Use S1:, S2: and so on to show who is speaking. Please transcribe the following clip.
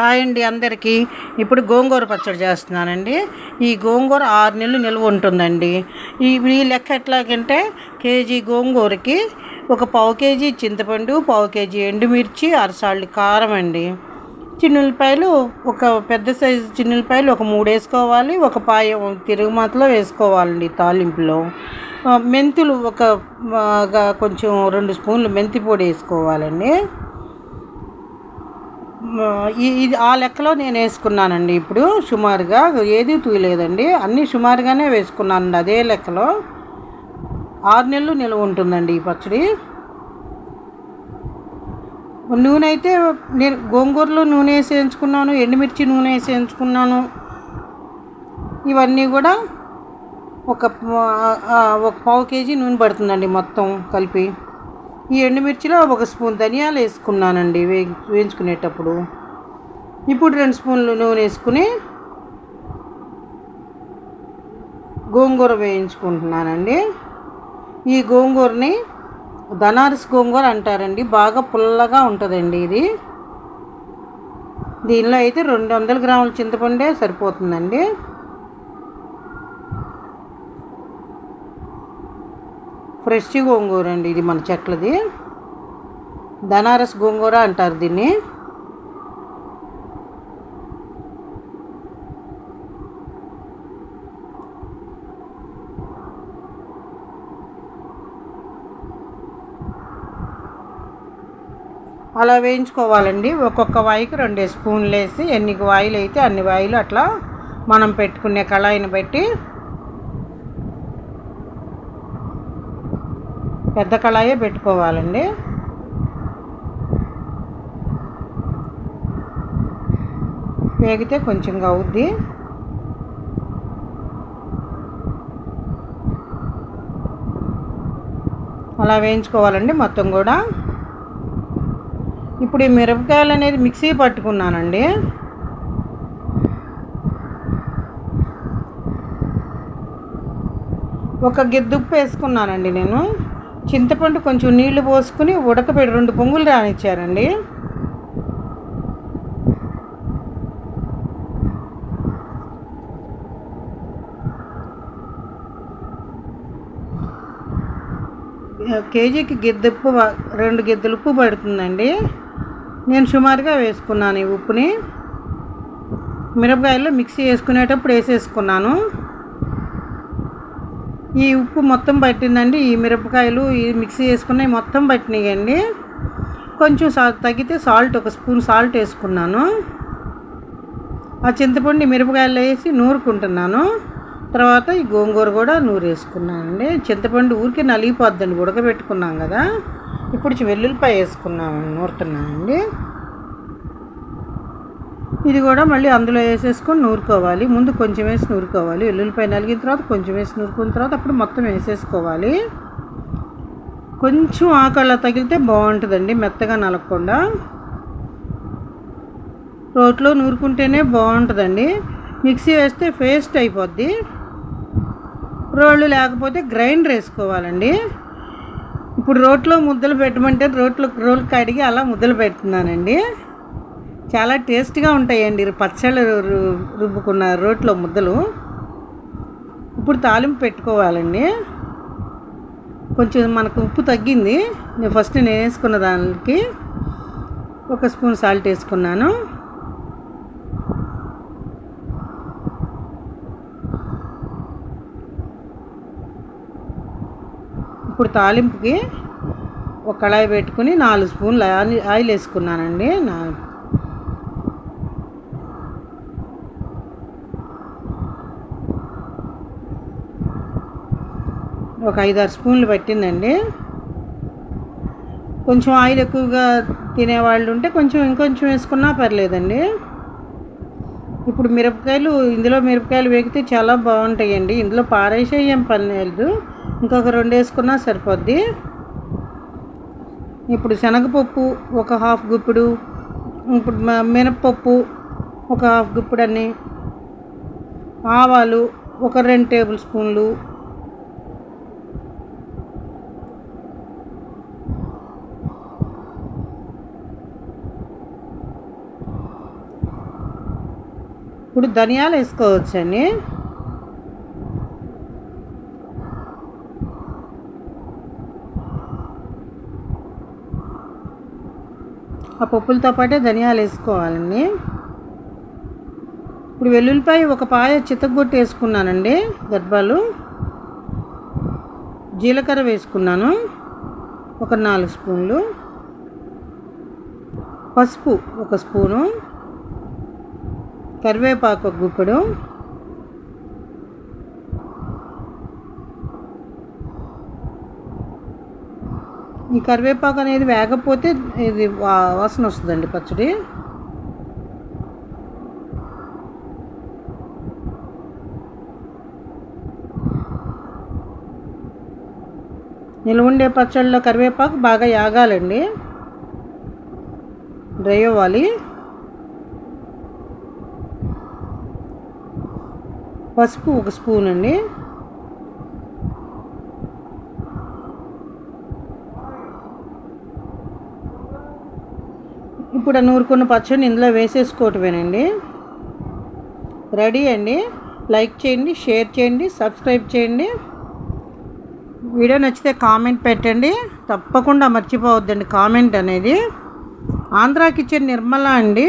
S1: Hi అండి అందరికీ. ఇప్పుడు గోంగూర పచ్చడి చేస్తున్నానండి. ఈ గోంగూర ఆరు నెలలు నిల్వ ఉంటుందండి. ఈ ఈ లెక్క ఎట్లాగంటే కేజీ గోంగూరకి ఒక పావు కేజీ చింతపండు పావు కేజీ ఎండుమిర్చి అరసాళ్ళు కారం అండి. చిన్నులపాయలు ఒక పెద్ద సైజు చిన్నులపాయలు ఒక మూడు వేసుకోవాలి. ఒక పాయ తిరుగుమాతలో వేసుకోవాలండి తాలింపులో. మెంతులు ఒక కొంచెం రెండు స్పూన్లు మెంతి పొడి వేసుకోవాలండి. ఇది ఆ లెక్కలో నేను వేసుకున్నానండి ఇప్పుడు సుమారుగా ఏది తూయలేదండి. అన్నీ సుమారుగానే వేసుకున్నానండి అదే లెక్కలో. ఆరు నెలలు నిల్వ ఉంటుందండి ఈ పచ్చడి. నూనె అయితే నేను గోంగూరలో నూనె వేసి వేయించుకున్నాను ఎండుమిర్చి నూనె వేసి వేయించుకున్నాను ఇవన్నీ కూడా ఒక ఒక పావు కేజీ నూనె పడుతుందండి మొత్తం కలిపి. ఈ ఎండుమిర్చిలో ఒక స్పూన్ ధనియాలు వేసుకున్నానండి వే వేయించుకునేటప్పుడు. ఇప్పుడు రెండు స్పూన్లు నూనె వేసుకుని గోంగూర వేయించుకుంటున్నానండి. ఈ గోంగూరని బనారస్ గోంగూర అంటారండి బాగా పుల్లగా ఉంటుందండి ఇది. దీనిలో అయితే రెండు వందల గ్రాముల చింతపండే సరిపోతుందండి. ఫ్రెష్ గోంగూర అండి ఇది మన చెట్లది. బనారస్ గోంగూర అంటారు దీన్ని. అలా వేయించుకోవాలండి. ఒక్కొక్క వాయికి రెండు స్పూన్లు వేసి ఎన్ని వాయిలు అయితే అన్ని వాయిలు అట్లా మనం పెట్టుకునే కళాయిని బట్టి పెద్ద కళాయే పెట్టుకోవాలండి. వేగితే కొంచెం అవుద్ది. అలా వేయించుకోవాలండి మొత్తం కూడా. ఇప్పుడు ఈ మిరపకాయలు అనేది మిక్సీ పట్టుకున్నానండి. ఒక గిద్దుప్పు వేసుకున్నానండి నేను. చింతపండు కొంచెం నీళ్ళు పోసుకుని ఉడకబెట్టి రెండు పొంగులు రానిచ్చారండి. కేజీకి గిద్దెప్పు ఉప్పు రెండు గిద్దలు ఉప్పు పడుతుందండి. నేను సుమారుగా వేసుకున్నాను ఈ ఉప్పుని. మిరపకాయల్లో మిక్సీ వేసుకునేటప్పుడు వేసేసుకున్నాను. ఈ ఉప్పు మొత్తం పట్టిందండి. ఈ మిరపకాయలు ఈ మిక్సీ వేసుకున్నవి మొత్తం పట్టినాయండి. కొంచెం సా తగ్గితే సాల్ట్ ఒక స్పూన్ సాల్ట్ వేసుకున్నాను. ఆ చింతపండు మిరపకాయలు వేసి నూరుకుంటున్నాను. తర్వాత ఈ గోంగూర కూడా నూరేసుకున్నానండి. చింతపండు ఊరికే నలిగిపోద్దండి ఉడకబెట్టుకున్నాం కదా. ఇప్పుడు వెల్లుల్లిపాయ వేసుకున్నాను నూరుతున్నానండి. ఇది కూడా మళ్ళీ అందులో వేసేసుకొని నూరుకోవాలి. ముందు కొంచెం వేసి నూరుకోవాలి. ఎల్లుల్లిపాయ నలిగిన తర్వాత కొంచెం వేసి నూరుకున్న తర్వాత అప్పుడు మొత్తం వేసేసుకోవాలి. కొంచెం ఆకళ్ళ తగిలితే బాగుంటుందండి మెత్తగా నలగకుండా రోట్లో నూరుకుంటేనే బాగుంటుందండి. మిక్సీ వేస్తే పేస్ట్ అయిపోద్ది. రోళ్ళు లేకపోతే గ్రైండర్ వేసుకోవాలండి. ఇప్పుడు రోట్లో ముద్దలు పెట్టమంటే రోట్లో రోలు కడిగి అలా ముద్దలు పెడుతున్నానండి. చాలా టేస్ట్గా ఉంటాయండి. పచ్చళ్ళు రు- రుబ్బుకున్న రోట్లో ముద్దలు. ఇప్పుడు తాలింపు పెట్టుకోవాలండి. కొంచెం మనకు ఉప్పు తగ్గింది. నేను ఫస్ట్ నేను వేసుకున్న దానికి ఒక స్పూన్ సాల్ట్ వేసుకున్నాను. ఇప్పుడు తాలింపుకి ఒక కళాయి పెట్టుకుని నాలుగు స్పూన్లు ఆయిల్ ఆయిల్ వేసుకున్నానండి. నా ఒక ఐదారు స్పూన్లు పట్టిందండి. కొంచెం ఆయిల్ ఎక్కువగా తినేవాళ్ళు ఉంటే కొంచెం ఇంకొంచెం వేసుకున్నా పర్లేదండి. ఇప్పుడు మిరపకాయలు ఇందులో మిరపకాయలు వేగితే చాలా బాగుంటాయండి. ఇందులో పారేసే ఏం పని లేదు. ఇంకొక రెండు వేసుకున్నా సరిపోద్ది. ఇప్పుడు శనగపప్పు ఒక హాఫ్ గుప్పుడు ఇప్పుడు మ- మినప్పప్పు ఒక హాఫ్ గుప్పుడు అన్ని ఆవాలు ఒక రెండు టేబుల్ స్పూన్లు ఇప్పుడు ధనియాలు వేసుకోవచ్చండి. ఆ పప్పులతో పాటే ధనియాలు వేసుకోవాలండి. ఇప్పుడు వెల్లుల్లిపాయ ఒక పాయ చితగొట్టి వేసుకున్నానండి గర్భాలు జీలకర్ర వేసుకున్నాను ఒక నాలుగు స్పూన్లు. పసుపు ఒక స్పూను. కరివేపాకు గుప్పుడు. ఈ కరివేపాకు అనేది వేగపోతే ఇది వా- వాసన వస్తుందండి పచ్చడి. నిలువుండే పచ్చళ్ళలో కరివేపాకు బాగా యాగాలండి. డ్రై అవ్వాలి. పసుపు ఒక స్పూన్ అండి. ఇప్పుడు నూరుకున్న పచ్చడిని ఇందులో వేసేసుకోవటమేనండి. రెడీ అండి. లైక్ చేయండి షేర్ చేయండి సబ్స్క్రైబ్ చేయండి. వీడియో నచ్చితే కామెంట్ పెట్టండి. తప్పకుండా మర్చిపోవద్దండి కామెంట్ అనేది. ఆంధ్రా కిచెన్ నిర్మల అండి.